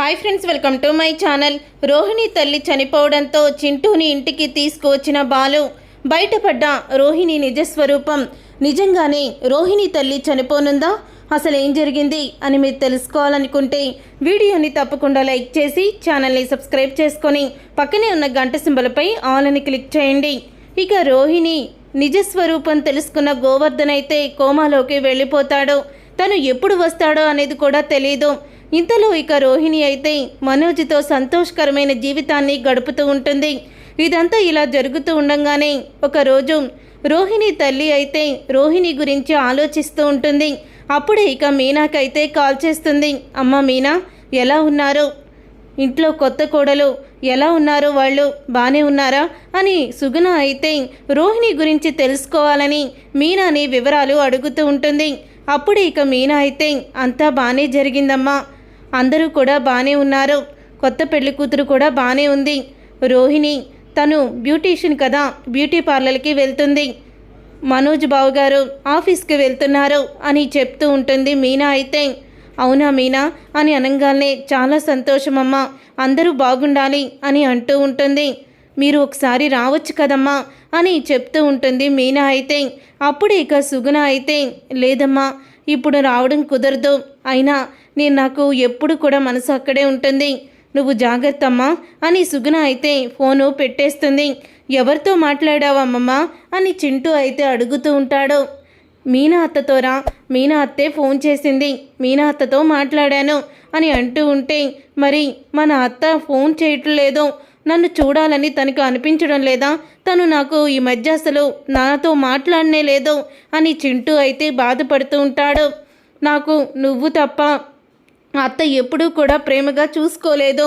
Hi friends welcome to my channel. Rohini తల్లి చనిపోవడంతో చింటూని ఇంటికి తీసుకువచ్చిన బాలు. బయటపడ్డ రోహిణి నిజస్వరూపం. నిజంగానే రోహిణి తల్లి చనిపోనుందా? అసలు ఏం జరిగింది అని మీరు తెలుసుకోవాలనుకుంటే వీడియోని తప్పకుండా లైక్ చేసి ఛానల్ని సబ్స్క్రైబ్ చేసుకొని పక్కనే ఉన్న గంట సింబలపై ఆల్ అని క్లిక్ చేయండి. ఇక రోహిణి నిజస్వరూపం తెలుసుకున్న గోవర్ధన్ అయితే కోమాలోకి వెళ్ళిపోతాడు. తను ఎప్పుడు వస్తాడో అనేది కూడా తెలియదు ఇంతలో ఇక రోహిణి అయితే మనోజ్తో సంతోషకరమైన జీవితాన్ని గడుపుతూ ఉంటుంది. ఇదంతా ఇలా జరుగుతూ ఉండగానే ఒకరోజు రోహిణి తల్లి అయితే రోహిణి గురించి ఆలోచిస్తూ ఉంటుంది. అప్పుడే ఇక మీనాకైతే కాల్ చేస్తుంది. అమ్మ మీనా ఎలా ఉన్నారు? ఇంట్లో కొత్త కోడలు ఎలా ఉన్నారు వాళ్ళు? బాగానే ఉన్నారా? అని సుగుణ అయితే రోహిణి గురించి తెలుసుకోవాలని మీనాని వివరాలు అడుగుతూ ఉంటుంది. అప్పుడు ఇక మీనా అయితే అంతా బాగానే జరిగిందమ్మా. అందరూ కూడా బాగానే ఉన్నారు. కొత్త పెళ్ళి కూతురు కూడా బాగానే ఉంది. రోహిణి తను బ్యూటీషియన్ కదా బ్యూటీ పార్లర్కి వెళ్తుంది. మనోజ్ బాబు గారు ఆఫీస్కి వెళ్తున్నారు అని చెప్తూ ఉంటుంది మీనా అయితే. అవునా మీనా? అని అనగానే చాలా సంతోషమమ్మా. అందరూ బాగుండాలి అని అంటూ ఉంటుంది. మీరు ఒకసారి రావచ్చు కదమ్మా అని చెప్తూ ఉంటుంది మీనా అయితే. అప్పుడు ఇక సుగుణ అయితే లేదమ్మా. ఇప్పుడు రావడం కుదరదు. అయినా నేను నాకు ఎప్పుడు కూడా మనసు అక్కడే ఉంటుంది. నువ్వు జాగ్రత్తమ్మా అని సుగుణ అయితే ఫోను పెట్టేస్తుంది. ఎవరితో మాట్లాడావమ్మమ్మా అని చింటూ అయితే అడుగుతూ ఉంటాడు. మీనా అత్తతోరా మీనా అత్తే ఫోన్ చేసింది. మీనా అత్తతో మాట్లాడాను అని అంటూ ఉంటే మరి మన అత్త ఫోన్ చేయట్లేదు నన్ను చూడాలని తనకు అనిపించడం లేదా? తను నాకు ఈ మధ్య అసలు నాతో మాట్లాడనే లేదు అని చింటూ అయితే బాధపడుతూ ఉంటాడు. నాకు నువ్వు తప్ప అత్త ఎప్పుడూ కూడా ప్రేమగా చూసుకోలేదు.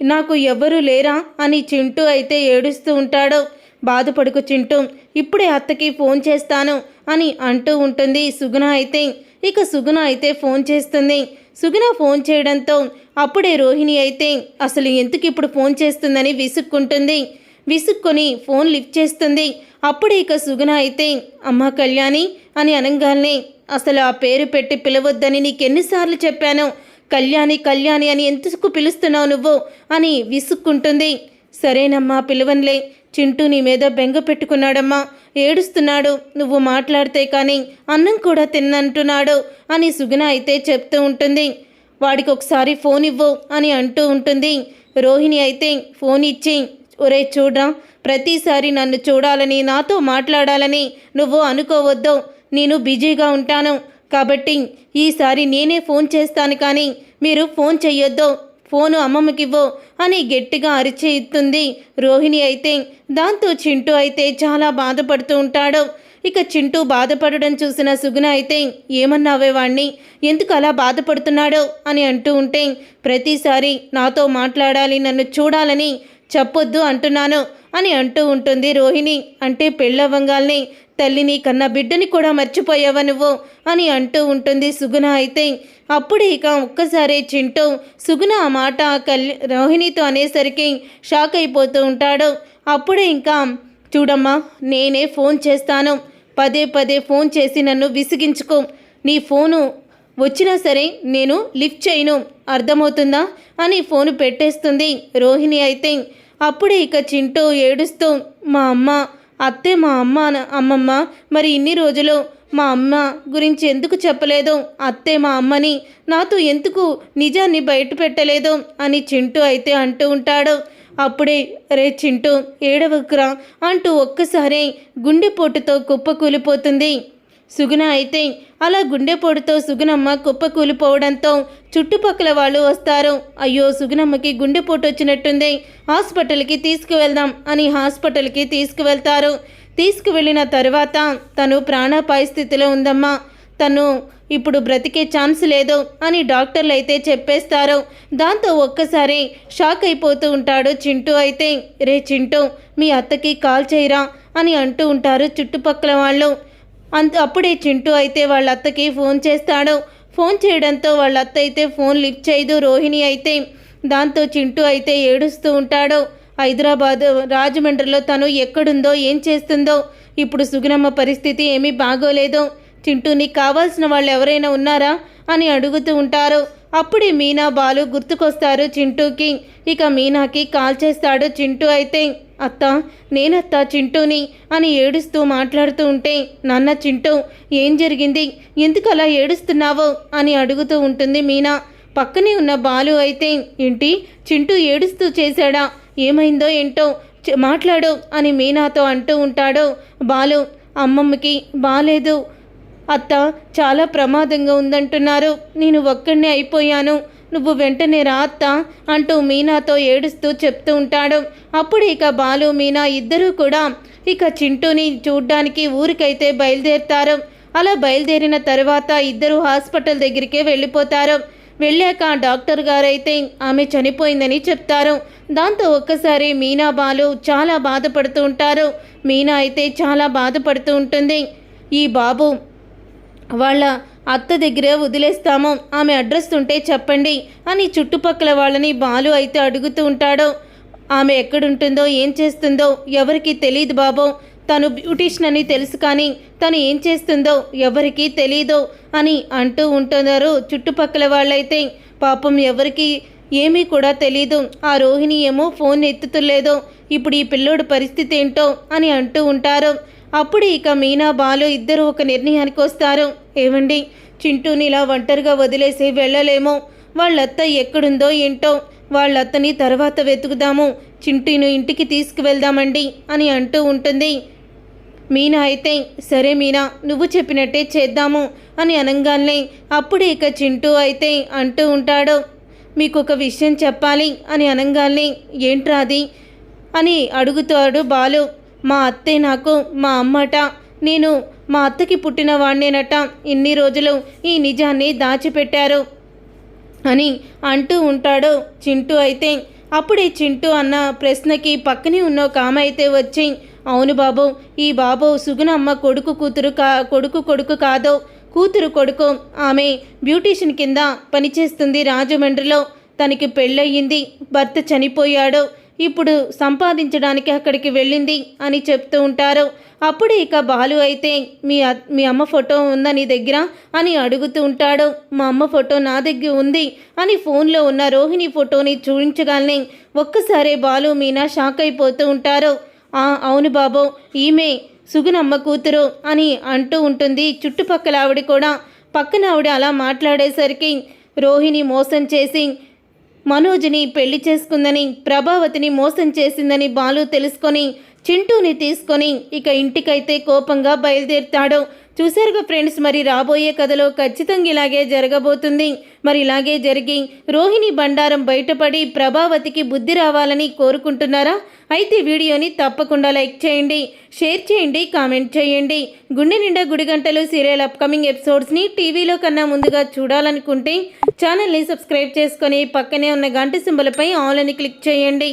నాకు ఎవరు లేరా అని చింటూ అయితే ఏడుస్తూ ఉంటాడు. బాధపడుకు చింటూ ఇప్పుడే అత్తకి ఫోన్ చేస్తాను అని అంటూ ఉంటుంది సుగుణ అయితే. ఇక సుగుణ అయితే ఫోన్ చేస్తుంది. సుగుణ ఫోన్ చేయడంతో అప్పుడే రోహిణి అయితే అసలు ఎందుకు ఇప్పుడు ఫోన్ చేస్తుందని విసుక్కుంటుంది. విసుక్కొని ఫోన్ లిఫ్ట్ చేస్తుంది. అప్పుడే ఇక సుగుణ అయితే అమ్మ కళ్యాణి అని అనగానే అసలు ఆ పేరు పెట్టి పిలవద్దని నీకెన్నిసార్లు చెప్పాను. కళ్యాణి కళ్యాణి అని ఎందుకు పిలుస్తున్నావు నువ్వు? అని విసుక్కుంటుంది. సరేనమ్మా పిలవన్లే చింటూ నీ మీద బెంగ పెట్టుకున్నాడమ్మా. ఏడుస్తున్నాడు. నువ్వు మాట్లాడితే కానీ అన్నం కూడా తిన్నంటున్నాడు అని సుగుణ అయితే చెప్తూ ఉంటుంది. వాడికి ఒకసారి ఫోన్ ఇవ్వు అని అంటూ ఉంటుంది. రోహిణి అయితే ఫోన్ ఇచ్చి ఒరే చూడ్రా ప్రతిసారి నన్ను చూడాలని నాతో మాట్లాడాలని నువ్వు అనుకోవద్దు. నేను బిజీగా ఉంటాను కాబట్టి ఈసారి నేనే ఫోన్ చేస్తాను కానీ మీరు ఫోన్ చెయ్యొద్దు. ఫోను అమ్మమ్మకివ్వు అని గట్టిగా అరిచి ఇస్తుంది రోహిణి అయితే దాంతో చింటూ అయితే చాలా బాధపడుతూ ఉంటాడు. ఇక చింటూ బాధపడడం చూసిన సుగుణ అయితే ఏమన్నావే వాణ్ణి? ఎందుకు అలా బాధపడుతున్నాడో? అని అంటూ ఉంటే ప్రతిసారి నాతో మాట్లాడాలి నన్ను చూడాలని చెప్పొద్దు అంటున్నాను అని అంటూ ఉంటుంది రోహిణి. అంటే పెళ్ళవ్వంగాల్ని తల్లిని కన్న బిడ్డని కూడా మర్చిపోయావా నువ్వు? అని అంటూ ఉంటుంది సుగుణ అయితే. అప్పుడు ఇక ఒక్కసారి చింటూ సుగుణ ఆ మాట కళ్య రోహిణితో అనేసరికి షాక్ అయిపోతూ ఉంటాడు. అప్పుడే ఇంకా చూడమ్మా నేనే ఫోన్ చేస్తాను. పదే పదే ఫోన్ చేసి నన్ను విసిగించుకో. నీ ఫోను వచ్చినా సరే నేను లిఫ్ట్ చేయను. అర్థమవుతుందా? అని ఫోను పెట్టేస్తుంది రోహిణి అయితే. అప్పుడే ఇక చింటూ ఏడుస్తూ మా అమ్మ అత్తే మా అమ్మ అమ్మమ్మ మరి ఇన్ని రోజులు మా అమ్మ గురించి ఎందుకు చెప్పలేదు? అత్తే మా అమ్మని నాతో ఎందుకు నిజాన్ని బయట పెట్టలేదు? అని చింటూ అయితే అంటూ ఉంటాడు. అప్పుడే రే చింటూ ఏడవకురా అంటూ ఒక్కసారి గుండెపోటుతో కుప్పకూలిపోతుంది. సుగుణ అయితే అలా గుండెపోటుతో సుగుణమ్మ కుప్పకూలిపోవడంతో చుట్టుపక్కల వాళ్ళు వస్తారు. అయ్యో సుగుణమ్మకి గుండెపోటు వచ్చినట్టుంది. హాస్పిటల్కి తీసుకువెళ్దాం అని హాస్పిటల్కి తీసుకువెళ్తారు. తీసుకువెళ్ళిన తర్వాత తను ప్రాణాపాయ స్థితిలో ఉందమ్మా. తను ఇప్పుడు బ్రతికే ఛాన్స్ లేదు అని డాక్టర్లు అయితే చెప్పేస్తారు. దాంతో ఒక్కసారి షాక్ అయిపోతూ ఉంటాడు చింటూ అయితే. రే చింటూ మీ అత్తకి కాల్ చేయరా అని అంటూ ఉంటారు చుట్టుపక్కల వాళ్ళు. అంత అప్పుడే చింటూ అయితే వాళ్ళ అత్తకి ఫోన్ చేస్తాడు. ఫోన్ చేయడంతో వాళ్ళ అత్త అయితే ఫోన్ లిఫ్ట్ చేయదు. రోహిణి అయితే దాంతో చింటూ అయితే ఏడుస్తూ ఉంటాడు. హైదరాబాద్ రాజమండ్రిలో తను ఎక్కడుందో ఏం చేస్తుందో ఇప్పుడు సుగుణమ్మ పరిస్థితి ఏమీ బాగోలేదు. చింటూ నీకు కావాల్సిన వాళ్ళు ఎవరైనా ఉన్నారా? అని అడుగుతూ ఉంటారు. అప్పుడే మీనా బాలు గుర్తుకొస్తారు చింటూకి ఇక మీనాకి కాల్ చేస్తాడు చింటూ అయితే అత్త నేనత్త చింటూని అని ఏడుస్తూ మాట్లాడుతూ ఉంటే నాన్న చింటూ ఏం జరిగింది? ఎందుకు అలా ఏడుస్తున్నావు? అని అడుగుతూ ఉంటుంది మీనా. పక్కనే ఉన్న బాలు అయితే ఏంటి? చింటూ ఏడుస్తూ చేశాడా? ఏమైందో ఏంటో? మాట్లాడు అని మీనాతో అంటూ ఉంటాడు బాలు. అమ్మమ్మకి బాలేదు అత్త చాలా ప్రమాదంగా ఉందంటున్నారు. నేను ఒక్కడినే అయిపోయాను. నువ్వు వెంటనే రా అత్త అంటూ మీనాతో ఏడుస్తూ చెప్తూ ఉంటాడు. అప్పుడు ఇక బాలు మీనా ఇద్దరూ కూడా ఇక చింటూని చూడ్డానికి ఊరికైతే బయలుదేరుతారు. అలా బయలుదేరిన తర్వాత ఇద్దరు హాస్పిటల్ దగ్గరికే వెళ్ళిపోతారు. వెళ్ళాక డాక్టర్ గారైతే ఆమె చనిపోయిందని చెప్తారు. దాంతో ఒక్కసారి మీనా బాలు చాలా బాధపడుతూ ఉంటారు. మీనా అయితే చాలా బాధపడుతూ ఉంటుంది. ఈ బాబు వాళ్ళ అత్త దగ్గర వదిలేస్తాము. ఆమె అడ్రస్ ఉంటే చెప్పండి అని చుట్టుపక్కల వాళ్ళని బాలు అయితే అడుగుతూ ఉంటాడు. ఆమె ఎక్కడుంటుందో ఏం చేస్తుందో ఎవరికి తెలియదు బాబు. తను బ్యూటిషియన్ అని తెలుసు కానీ తను ఏం చేస్తుందో ఎవరికీ తెలీదు అని అంటూ ఉంటున్నారు చుట్టుపక్కల వాళ్ళైతే. పాపం ఎవరికి ఏమీ కూడా తెలీదు. ఆ రోహిణి ఏమో ఫోన్ ఎత్తుతులేదు. ఇప్పుడు ఈ పిల్లోడు పరిస్థితి ఏంటో అని అంటూ ఉంటారు. అప్పుడు ఇక మీనా బాలు ఇద్దరు ఒక నిర్ణయానికి వస్తారు. ఏమండి? చింటూని ఇలా ఒంటరిగా వదిలేసి వెళ్ళలేమో. వాళ్ళత్త ఎక్కడుందో ఏంటో వాళ్ళత్తని తర్వాత వెతుకుదాము. చింటూను ఇంటికి తీసుకువెళ్దామండి అని అంటూ ఉంటుంది. మీనా అయితే సరే మీనా నువ్వు చెప్పినట్టే చేద్దాము అని అనగానే అప్పుడు ఇక చింటూ అయితే అంటూ ఉంటాడు. మీకు ఒక విషయం చెప్పాలి అని అనగానే ఏంట్రాది అని అడుగుతాడు బాలు. మా అత్తే నాకు మా అమ్మట. నేను మా అత్తకి పుట్టిన వాడినేనట ఇన్ని రోజులు ఈ నిజాన్ని దాచిపెట్టారు అని అంటూ ఉంటాడు చింటూ అయితే. అప్పుడే చింటూ అన్న ప్రశ్నకి పక్కనే ఉన్న ఒక ఆమె అయితే వచ్చి అవును బాబు ఈ బాబు సుగుణమ్మ కొడుకు కూతురు కా కొడుకు కొడుకు కాదు. కూతురు కొడుకు ఆమె బ్యూటీషియన్ కింద పనిచేస్తుంది రాజమండ్రిలో. తనకి పెళ్ళయింది భర్త చనిపోయాడు. ఇప్పుడు సంపాదించడానికి అక్కడికి వెళ్ళింది అని చెప్తూ ఉంటారు. అప్పుడు ఇక బాలు అయితే మీ మీ అమ్మ ఫోటో ఉందా నీ దగ్గర? అని అడుగుతూ ఉంటాడు. మా అమ్మ ఫోటో నా దగ్గర ఉంది అని ఫోన్లో ఉన్న రోహిణి ఫోటోని చూపించగలని ఒక్కసారే బాలు మీనా షాక్ అయిపోతూ ఉంటారు. "ఆ, అవును బాబు ఈమె సుగునమ్మ కూతురు అని అంటూ ఉంటుంది చుట్టుపక్కల ఆవిడ కూడా. పక్కన ఆవిడ అలా మాట్లాడేసరికి రోహిణి మోసం చేసి మనోజ్ని పెళ్ళి చేసుకుందని ప్రభావతిని మోసం చేసిందని బాలు తెలుసుకొని చింటూని తీసుకొని ఇక ఇంటికైతే కోపంగా బయలుదేరుతాడు. చూశారుగా ఫ్రెండ్స్ మరి రాబోయే కథలో ఖచ్చితంగా ఇలాగే జరగబోతుంది. మరి ఇలాగే జరిగి రోహిణి బండారం బయటపడి ప్రభావతికి బుద్ధి రావాలని కోరుకుంటున్నారా? అయితే వీడియోని తప్పకుండా లైక్ చేయండి షేర్ చేయండి కామెంట్ చేయండి. గుండె నిండా గుడి గంటలు సీరియల్ అప్కమింగ్ ఎపిసోడ్స్ని టీవీలో కన్నా ముందుగా చూడాలనుకుంటే ఛానల్ని సబ్స్క్రైబ్ చేసుకొని పక్కనే ఉన్న గంట సింబలపై ఆల్ అని క్లిక్ చేయండి.